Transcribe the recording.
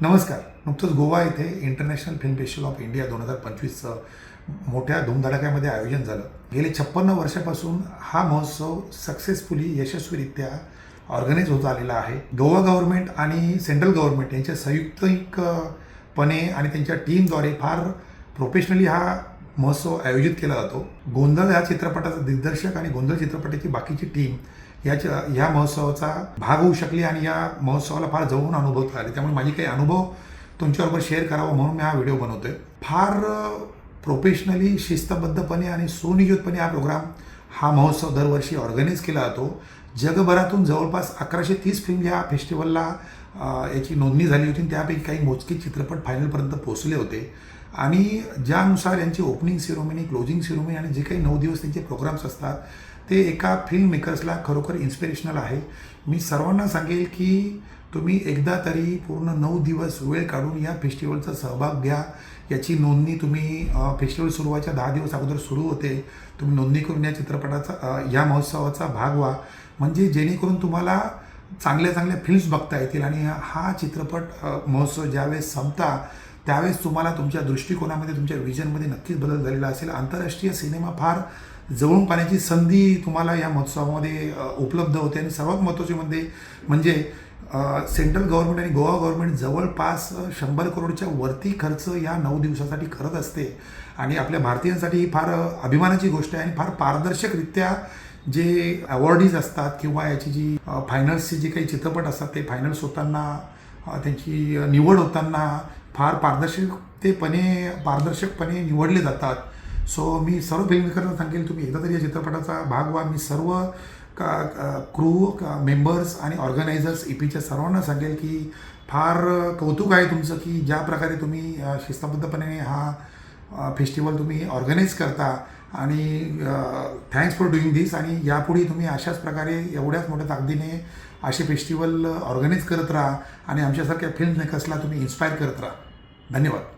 नमस्कार. नुकतंच गोवा येथे international film festival of India दोन हजार पंचवीसचं मोठ्या धुमधडाक्यामध्ये आयोजन झालं. गेले छप्पन्न वर्षापासून हा महोत्सव सक्सेसफुली यशस्वीरित्या ऑर्गनाईज होत आलेला आहे. गोवा गव्हर्नमेंट आणि सेंट्रल गव्हर्नमेंट यांच्या संयुक्तिकपणे आणि त्यांच्या टीमद्वारे फार प्रोफेशनली हा महोत्सव आयोजित केला जातो. गोंधळ या चित्रपटाचा दिग्दर्शक आणि गोंधळ चित्रपटाची बाकीची टीम याच्या ह्या महोत्सवाचा भाग होऊ शकली आणि या महोत्सवाला फार जवळून अनुभवता आले. त्यामुळे माझे काही अनुभव तुमच्याबरोबर शेअर करावा म्हणून मी हा व्हिडिओ बनवतोय. फार प्रोफेशनली शिस्तबद्धपणे आणि सुनियोजितपणे हा प्रोग्राम हा महोत्सव दरवर्षी ऑर्गनाईज केला जातो. जगभरातून जवळपास अकराशे तीस फिल्म ह्या फेस्टिवलला याची नोंदणी झाली होती. आणि त्यापैकी काही मोजके चित्रपट फायनलपर्यंत पोहोचले होते. आणि ज्यानुसार यांची ओपनिंग सिरोमनी क्लोजिंग सिरोमनी आणि जे काही नऊ दिवस त्यांचे प्रोग्राम्स असतात ते एका फिल्म मेकर्सला खरोखर इन्स्पिरेशनल आहे. मी सर्वांना सांगेल की तुम्ही एकदा तरी पूर्ण नऊ दिवस वेळ काढून या फेस्टिवलचा सहभाग घ्या. याची नोंदणी तुम्ही फेस्टिवल सुरुवाच्या दहा दिवस अगोदर सुरू होते. तुम्ही नोंदणी करून या चित्रपटाचा या महोत्सवाचा भाग व्हा. म्हणजे जेणेकरून तुम्हाला चांगल्या चांगल्या फिल्म्स बघता येतील आणि हा चित्रपट महोत्सव ज्यावेळेस संपता त्यावेळेस तुम्हाला तुमच्या दृष्टिकोनामध्ये तुमच्या विजनमध्ये नक्कीच बदल झालेला असेल. आंतरराष्ट्रीय सिनेमा फार जवळून पाहण्याची संधी तुम्हाला या महोत्सवामध्ये उपलब्ध होते. आणि सर्वात महत्त्वाचे म्हणजे म्हणजे सेंट्रल गव्हर्नमेंट आणि गोवा गव्हर्नमेंट जवळपास शंभर करोडच्या वरती खर्च या नऊ दिवसासाठी करत असते. आणि आपल्या भारतीयांसाठी ही फार अभिमानाची गोष्ट आहे आणि फार पारदर्शकरित्या जे अवॉर्डीज असतात किंवा याची जी फायनल्सचे जे काही चित्रपट असतात ते फायनल्स होताना त्यांची निवड होताना फार पारदर्शकतेपणे पारदर्शकपणे निवडले जातात. सो मी सर्व फिल्ममेकरांना सांगेल तुम्ही एकदा तरी या चित्रपटाचा भाग व्हा. मी सर्व का क्रू का मेंबर्स आणि ऑर्गनायझर्स ई पीच्या सर्वांना सांगेल की फार कौतुक आहे तुमचं की ज्या प्रकारे तुम्ही शिस्तबद्धपणे हा फेस्टिवल तुम्ही ऑर्गनाईज करता. आणि थँक्स फॉर डुईंग दिस आणि यापुढे तुम्ही अशाच प्रकारे एवढ्याच मोठ्या ताकदीने असे फेस्टिवल ऑर्गनाईज करत राहा. आणि आमच्यासारख्या फिल्म मेकर्सला तुम्ही इन्स्पायर करत राहा. धन्यवाद.